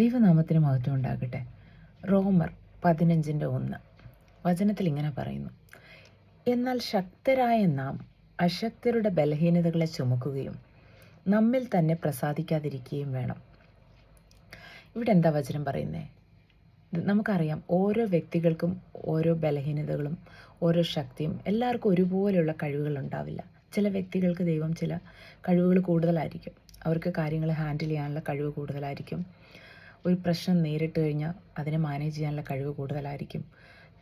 ദൈവനാമത്തിന് മഹത്വം ഉണ്ടാകട്ടെ. റോമർ പതിനഞ്ചിന്റെ ഒന്ന്. വചനത്തിൽ ഇങ്ങനെ പറയുന്നു. എന്നാൽ ശക്തരായ നാം അശക്തരുടെ ബലഹീനതകളെ ചുമക്കുകയും നമ്മിൽ തന്നെ പ്രസാദിക്കാതിരിക്കുകയും വേണം. ഇവിടെ എന്താ വചനം പറയുന്നത് നമുക്കറിയാം ഓരോ വ്യക്തികൾക്കും ഓരോ ബലഹീനതകളും ഓരോ ശക്തിയും എല്ലാവർക്കും ഒരുപോലെയുള്ള കഴിവുകൾ ഉണ്ടാവില്ല. ചില വ്യക്തികൾക്ക് ദൈവം ചില കഴിവുകൾ കൂടുതലായിരിക്കും. അവർക്ക് കാര്യങ്ങൾ ഹാൻഡിൽ ചെയ്യാനുള്ള കഴിവ് കൂടുതലായിരിക്കും. ഒരു പ്രശ്നം നേരിട്ട് കഴിഞ്ഞാൽ അതിനെ മാനേജ് ചെയ്യാനുള്ള കഴിവ് കൂടുതലായിരിക്കും.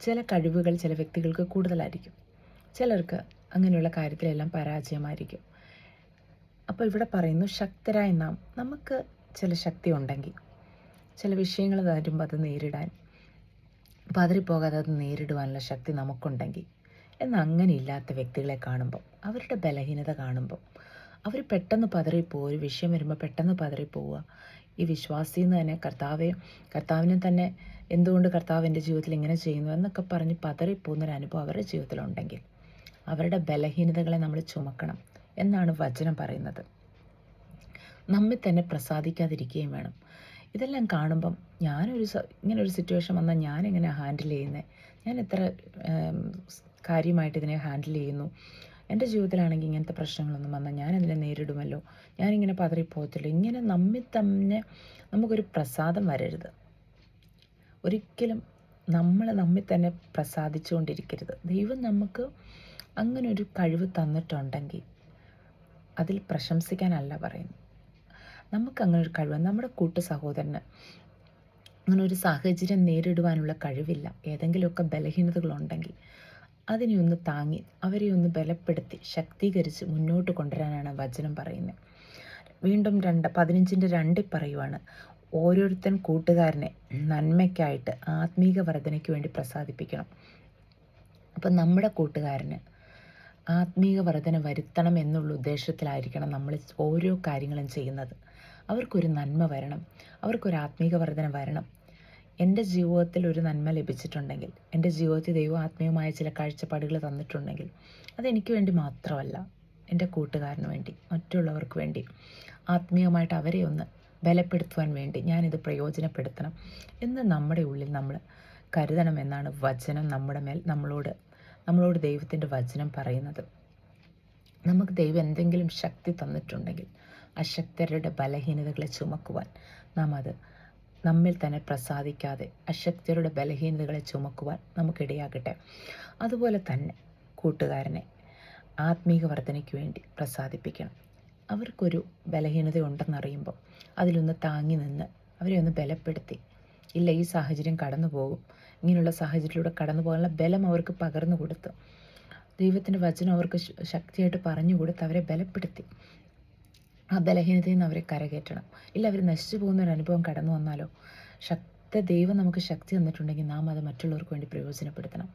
ചില കഴിവുകൾ ചില വ്യക്തികൾക്ക് കൂടുതലായിരിക്കും. ചിലർക്ക് അങ്ങനെയുള്ള കാര്യത്തിലെല്ലാം പരാജയമായിരിക്കും. അപ്പോൾ ഇവിടെ പറയുന്നു ശക്തരായ നാം നമുക്ക് ചില ശക്തി ഉണ്ടെങ്കിൽ ചില വിഷയങ്ങൾ വരുമ്പോൾ അത് നേരിടാൻ പതറിപ്പോകാതെ അത് നേരിടുവാനുള്ള ശക്തി നമുക്കുണ്ടെങ്കിൽ എന്നാൽ അങ്ങനെ ഇല്ലാത്ത വ്യക്തികളെ കാണുമ്പോൾ അവരുടെ ബലഹീനത കാണുമ്പോൾ അവർ പെട്ടെന്ന് പതറിപ്പോവുക ഒരു വിഷയം വരുമ്പോൾ പെട്ടെന്ന് പതറിപ്പോവുക ഈ വിശ്വാസിയിൽ നിന്ന് തന്നെ കർത്താവെ കർത്താവിനെ തന്നെ എന്തുകൊണ്ട് കർത്താവ് എന്റെ ജീവിതത്തിൽ ഇങ്ങനെ ചെയ്യുന്നു എന്നൊക്കെ പറഞ്ഞ് പതറിപ്പോകുന്നൊരു അനുഭവം അവരുടെ ജീവിതത്തിലുണ്ടെങ്കിൽ അവരുടെ ബലഹീനതകളെ നമ്മൾ ചുമക്കണം എന്നാണ് വചനം പറയുന്നത്. നമ്മെ തന്നെ പ്രസാദിക്കാതിരിക്കുകയും വേണം. ഇതെല്ലാം കാണുമ്പം ഞാനൊരു ഇങ്ങനെ ഒരു സിറ്റുവേഷൻ വന്നാൽ ഞാൻ എങ്ങനെ ഹാൻഡിൽ ചെയ്യുന്നത് ഞാൻ എത്ര കാര്യമായിട്ട് ഇതിനെ ഹാൻഡിൽ ചെയ്യുന്നു? എന്റെ ജീവിതത്തിലാണെങ്കിൽ ഇങ്ങനത്തെ പ്രശ്നങ്ങളൊന്നും വന്നാൽ ഞാൻ അതിനെ നേരിടുമല്ലോ. ഞാനിങ്ങനെ പതറിപ്പോകത്തില്ല. ഇങ്ങനെ നമ്മിൽ തന്നെ നമുക്കൊരു പ്രസാദം വരരുത്. ഒരിക്കലും നമ്മൾ നമ്മിൽ തന്നെ പ്രസാദിച്ചുകൊണ്ടിരിക്കരുത്. ദൈവം നമുക്ക് അങ്ങനെ ഒരു കഴിവ് തന്നിട്ടുണ്ടെങ്കിൽ അതിൽ പ്രശംസിക്കാനല്ല പറയുന്നു നമുക്ക് അങ്ങനെ ഒരു കഴിവ് നമ്മുടെ കൂട്ടു സഹോദരന് അങ്ങനെ ഒരു സാഹചര്യം നേരിടുവാനുള്ള കഴിവില്ല. ഏതെങ്കിലുമൊക്കെ ബലഹീനതകളുണ്ടെങ്കിൽ അതിനെ ഒന്ന് താങ്ങി അവരെ ഒന്ന് ബലപ്പെടുത്തി ശക്തീകരിച്ച് മുന്നോട്ട് കൊണ്ടുവരാനാണ് വചനം പറയുന്നത്. വീണ്ടും രണ്ട് പതിനഞ്ചിന്റെ രണ്ടിൽ പറയുവാണ്. ഓരോരുത്തൻ കൂട്ടുകാരനെ നന്മയ്ക്കായിട്ട് ആത്മീക വർധനയ്ക്ക് വേണ്ടി പ്രസാദിപ്പിക്കണം. അപ്പം നമ്മുടെ കൂട്ടുകാരന് ആത്മീക വർധന വരുത്തണം എന്നുള്ള ഉദ്ദേശത്തിലായിരിക്കണം നമ്മൾ ഓരോ കാര്യങ്ങളും ചെയ്യുന്നത്. അവർക്കൊരു നന്മ വരണം. അവർക്കൊരു ആത്മീക വർധന വരണം. എന്റെ ജീവിതത്തിൽ ഒരു നന്മ ലഭിച്ചിട്ടുണ്ടെങ്കിൽ എന്റെ ജീവിതത്തിൽ ദൈവം ആത്മീയമായ ചില കാഴ്ചപ്പാടുകൾ തന്നിട്ടുണ്ടെങ്കിൽ അതെനിക്ക് വേണ്ടി മാത്രമല്ല എന്റെ കൂട്ടുകാരന് വേണ്ടി മറ്റുള്ളവർക്ക് വേണ്ടി ആത്മീയമായിട്ട് അവരെ ഒന്ന് ബലപ്പെടുത്തുവാൻ വേണ്ടി ഞാനിത് പ്രയോജനപ്പെടുത്തണം എന്ന് നമ്മുടെ ഉള്ളിൽ നമ്മൾ കരുതണമെന്നാണ് വചനം നമ്മുടെ മേൽ നമ്മളോട് നമ്മളോട് ദൈവത്തിന്റെ വചനം പറയുന്നത്. നമുക്ക് ദൈവം എന്തെങ്കിലും ശക്തി തന്നിട്ടുണ്ടെങ്കിൽ അശക്തരുടെ ബലഹീനതകളെ ചുമക്കുവാൻ നാം അത് നമ്മിൽ തന്നെ പ്രസാദിക്കാതെ അശക്തരുടെ ബലഹീനതകളെ ചുമക്കുവാൻ നമുക്കിടയാകട്ടെ. അതുപോലെ തന്നെ കൂട്ടുകാരനെ ആത്മീക വർധനയ്ക്ക് വേണ്ടി പ്രസാദിപ്പിക്കണം. അവർക്കൊരു ബലഹീനത ഉണ്ടെന്നറിയുമ്പോൾ അതിലൊന്ന് താങ്ങി നിന്ന് അവരെ ഒന്ന് ബലപ്പെടുത്തി. ഇല്ല ഈ സാഹചര്യം കടന്നു പോകും ഇങ്ങനെയുള്ള സാഹചര്യത്തിലൂടെ കടന്നു പോകാനുള്ള ബലം അവർക്ക് പകർന്നു കൊടുത്തു ദൈവത്തിന്റെ വചനം അവർക്ക് ശക്തിയായിട്ട് പറഞ്ഞു കൊടുത്ത് അവരെ ബലപ്പെടുത്തി. ആ ബലഹീനതയിൽ നിന്ന് അവരെ കരകയറ്റണം. ഇല്ല അവർ നശിച്ചു പോകുന്ന ഒരു അനുഭവം കടന്നു വന്നാലോ? ശക്ത ദൈവം നമുക്ക് ശക്തി തന്നിട്ടുണ്ടെങ്കിൽ നാം അത് മറ്റുള്ളവർക്ക് വേണ്ടി പ്രയോജനപ്പെടുത്തണം.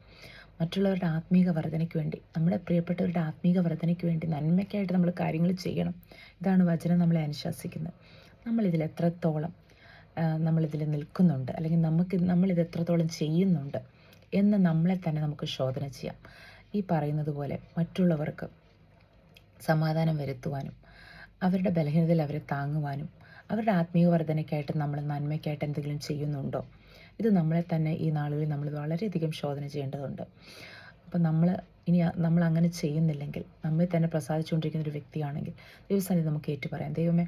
മറ്റുള്ളവരുടെ ആത്മീക വർധനയ്ക്ക് വേണ്ടി നമ്മുടെ പ്രിയപ്പെട്ടവരുടെ ആത്മീക വർധനയ്ക്ക് വേണ്ടി നന്മയ്ക്കായിട്ട് നമ്മൾ കാര്യങ്ങൾ ചെയ്യണം. ഇതാണ് വചനം നമ്മളെ അനുശാസിക്കുന്നത്. നമ്മളിതിൽ എത്രത്തോളം നമ്മളിതിൽ നിൽക്കുന്നുണ്ട് അല്ലെങ്കിൽ നമുക്ക് നമ്മളിത് എത്രത്തോളം ചെയ്യുന്നുണ്ട് എന്ന് നമ്മളെ തന്നെ നമുക്ക് ശോധന ചെയ്യാം. ഈ പറയുന്നത് പോലെ മറ്റുള്ളവർക്ക് സമാധാനം വരുത്തുവാനും അവരുടെ ബലഹീനതയിൽ അവരെ താങ്ങുവാനും അവരുടെ ആത്മീയ വർധനയ്ക്കായിട്ട് നമ്മൾ നന്മയ്ക്കായിട്ട് എന്തെങ്കിലും ചെയ്യുന്നുണ്ടോ? ഇത് നമ്മളെ തന്നെ ഈ നാളുകളിൽ നമ്മൾ വളരെയധികം ശോധന ചെയ്യേണ്ടതുണ്ട്. അപ്പം നമ്മൾ ഇനി നമ്മൾ അങ്ങനെ ചെയ്യുന്നില്ലെങ്കിൽ നമ്മെ തന്നെ പ്രസാദിച്ചുകൊണ്ടിരിക്കുന്ന ഒരു വ്യക്തിയാണെങ്കിൽ ദൈവസ്ഥാനത്ത് നമുക്ക് ഏറ്റു പറയാം ദൈവമേ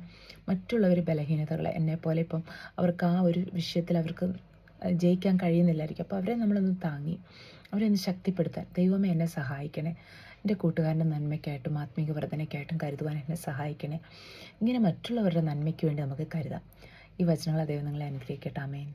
മറ്റുള്ളവർ ബലഹീനതകളെ എന്നെപ്പോലെ ഇപ്പം അവർക്ക് ആ ഒരു വിഷയത്തിൽ അവർക്ക് ജയിക്കാൻ കഴിയുന്നില്ലായിരിക്കും. അപ്പോൾ അവരെ നമ്മളൊന്ന് താങ്ങി അവരെ ഒന്ന് ശക്തിപ്പെടുത്താൻ ദൈവമേ എന്നെ സഹായിക്കണേ. എന്റെ കൂട്ടുകാരന്റെ നന്മയ്ക്കായിട്ടും ആത്മീക വർധനയ്ക്കായിട്ടും കരുതുവാൻ എന്നെ സഹായിക്കണേ. ഇങ്ങനെ മറ്റുള്ളവരുടെ നന്മയ്ക്ക് വേണ്ടി നമുക്ക് കരുതാം. ഈ വചനങ്ങളെ ദൈവം നിങ്ങളെ അനുഗ്രഹിക്കട്ടെ. ആമേൻ.